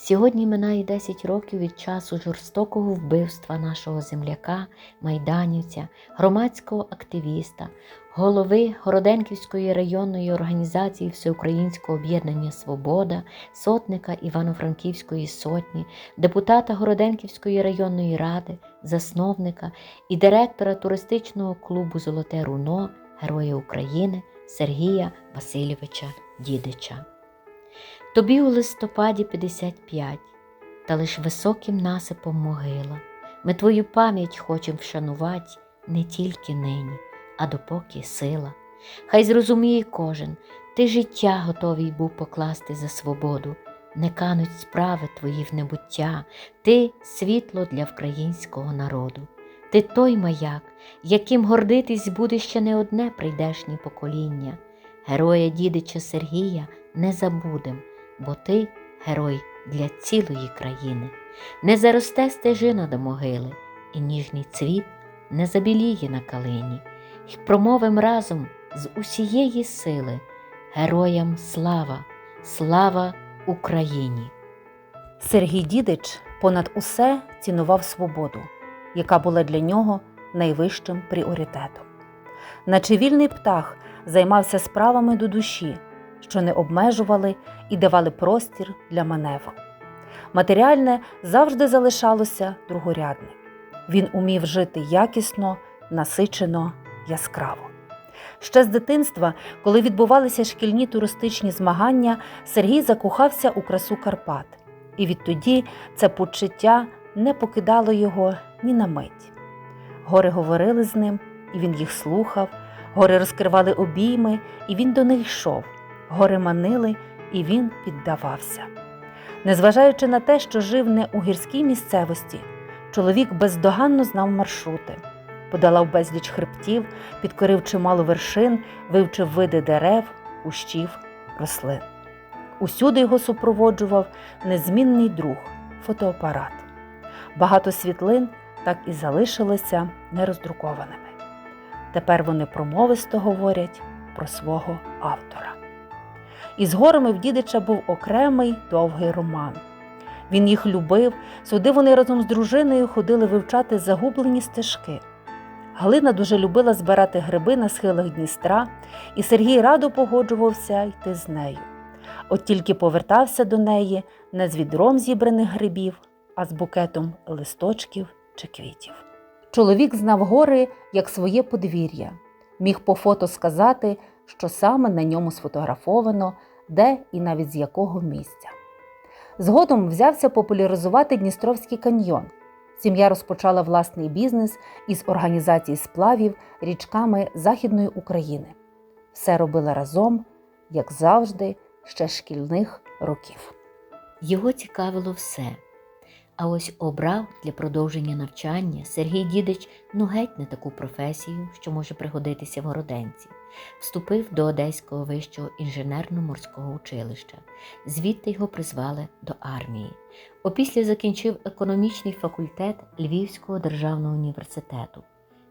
Сьогодні минає 10 років від часу жорстокого вбивства нашого земляка, майданівця, громадського активіста, голови Городенківської районної організації Всеукраїнського об'єднання Свобода, сотника Івано-Франківської сотні, депутата Городенківської районної ради, засновника і директора туристичного клубу Золоте Руно, Героя України Сергія Васильовича Дідича. Тобі у листопаді 55, та лиш високим насипом могила. Ми твою пам'ять хочем вшанувати не тільки нині, а допоки сила. Хай зрозуміє кожен, ти життя готовий був покласти за свободу, не кануть справи твої в небуття, ти світло для українського народу. Ти той маяк, яким гордитись буде ще не одне прийдешнє покоління. Героя дідича Сергія не забудем, бо ти герой для цілої країни. Не заросте стежина до могили, і ніжний цвіт не забіліє на калині, й промовим разом з усієї сили Героям слава, слава Україні! Сергій Дідич понад усе цінував свободу, яка була для нього найвищим пріоритетом. Наче вільний птах займався справами до душі, що не обмежували і давали простір для маневру. Матеріальне завжди залишалося другорядним. Він умів жити якісно, насичено, яскраво. Ще з дитинства, коли відбувалися шкільні туристичні змагання, Сергій закохався у красу Карпат, і відтоді це почуття не покидало його ні на мить. Гори говорили з ним, і він їх слухав, гори розкривали обійми, і він до них йшов, гори манили, і він піддавався. Незважаючи на те, що жив не у гірській місцевості, чоловік бездоганно знав маршрути, подолав безліч хребтів, підкорив чимало вершин, вивчив види дерев, кущів, рослин. Усюди його супроводжував незмінний друг фотоапарат. Багато світлин так і залишилися нероздрукованими. Тепер вони промовисто говорять про свого автора. Із горами в дідича був окремий довгий роман. Він їх любив, сюди вони разом з дружиною ходили вивчати загублені стежки. Галина дуже любила збирати гриби на схилах Дністра, і Сергій радо погоджувався йти з нею. От тільки повертався до неї не з відром зібраних грибів, а з букетом листочків чи квітів. Чоловік знав гори як своє подвір'я, міг по фото сказати, що саме на ньому сфотографовано, де і навіть з якого місця. Згодом взявся популяризувати Дністровський каньйон. Сім'я розпочала власний бізнес із організації сплавів річками Західної України. Все робила разом, як завжди, ще шкільних років. Його цікавило все. А ось обрав для продовження навчання Сергій Дідич ну геть не таку професію, що може пригодитися в Городенці. Вступив до Одеського вищого інженерно-морського училища. Звідти його призвали до армії. Опісля закінчив економічний факультет Львівського державного університету.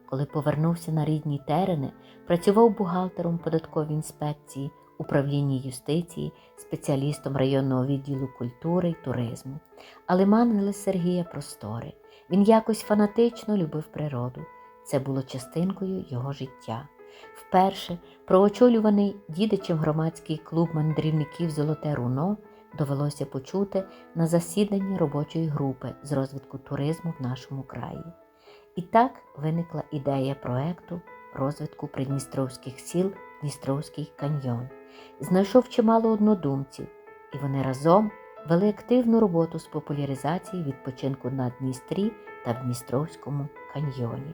Коли повернувся на рідні терени, працював бухгалтером податковій інспекції, управлінні юстиції, спеціалістом районного відділу культури й туризму. Але мангли Сергія простори. Він якось фанатично любив природу. Це було частинкою його життя. Вперше проочолюваний дідичем громадський клуб мандрівників Золоте Руно довелося почути на засіданні робочої групи з розвитку туризму в нашому краї. І так виникла ідея проекту розвитку придністровських сіл Дністровський каньйон. Знайшов чимало однодумців, і вони разом вели активну роботу з популяризації відпочинку на Дністрі та в Дністровському каньйоні,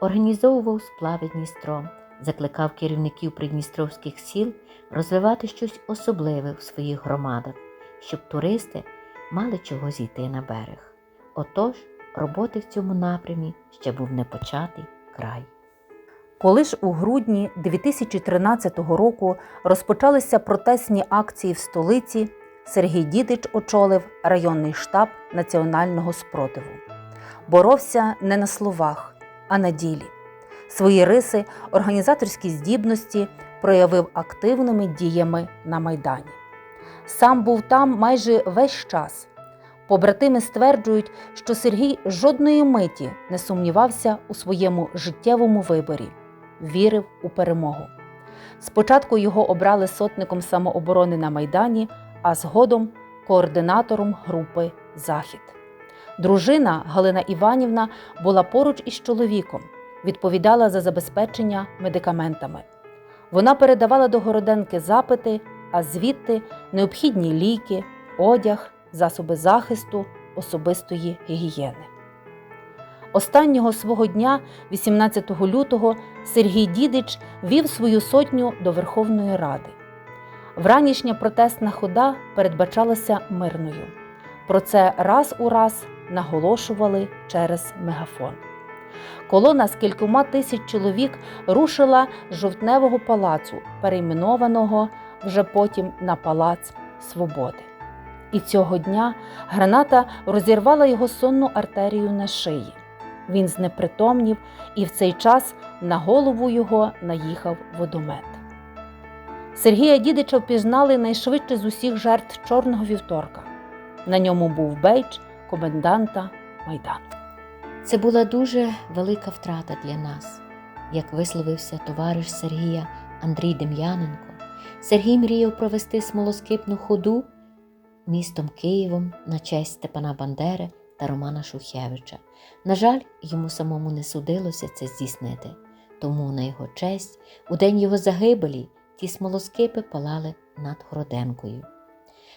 організовував сплави Дністром, закликав керівників придністровських сіл розвивати щось особливе в своїх громадах, щоб туристи мали чого зійти на берег. Отож, роботи в цьому напрямі ще був непочатий край. Коли ж у грудні 2013 року розпочалися протестні акції в столиці, Сергій Дідич очолив районний штаб національного спротиву. Боровся не на словах, а на ділі. Свої риси, організаторські здібності проявив активними діями на Майдані. Сам був там майже весь час, Побратими стверджують, що Сергій жодної миті не сумнівався у своєму життєвому виборі, вірив у перемогу. Спочатку його обрали сотником самооборони на Майдані, а згодом координатором групи Захід. Дружина Галина Іванівна була поруч із чоловіком, відповідала за забезпечення медикаментами. Вона передавала до Городенки запити, а звідти необхідні ліки, одяг, засоби захисту, особистої гігієни. Останнього свого дня, 18 лютого, Сергій Дідич вів свою сотню до Верховної Ради. Вранішня протестна хода передбачалася мирною. Про це раз у раз наголошували через мегафон. Колона з кількома тисяч чоловік рушила з жовтневого палацу, перейменованого вже потім на Палац Свободи. І цього дня граната розірвала його сонну артерію на шиї. Він знепритомнів, і в цей час на голову його наїхав водомет. Сергія Дідича впізнали найшвидше з усіх жертв Чорного вівторка. На ньому був бейдж коменданта Майдану. Це була дуже велика втрата для нас, як висловився товариш Сергія Андрій Дем'яненко. Сергій мріяв провести смолоскипну ходу містом Києвом на честь Степана Бандери та Романа Шухевича. На жаль, йому самому не судилося це здійснити, тому на його честь, у день його загибелі, ті смолоскипи палали над Городенкою.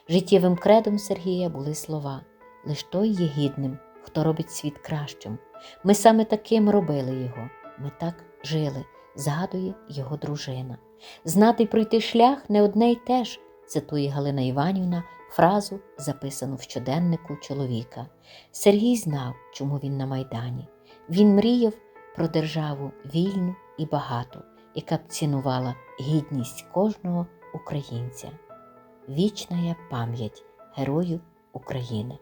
Життєвим кредом Сергія були слова лиш той є гідним, хто робить світ кращим. Ми саме таким робили його, ми так жили, згадує його дружина. Знати й пройти шлях не одне й те ж, цитує Галина Іванівна фразу, записану в щоденнику чоловіка. Сергій знав, чому він на Майдані. Він мріяв про державу вільну і багату, яка б цінувала гідність кожного українця. Вічна пам'ять герою України.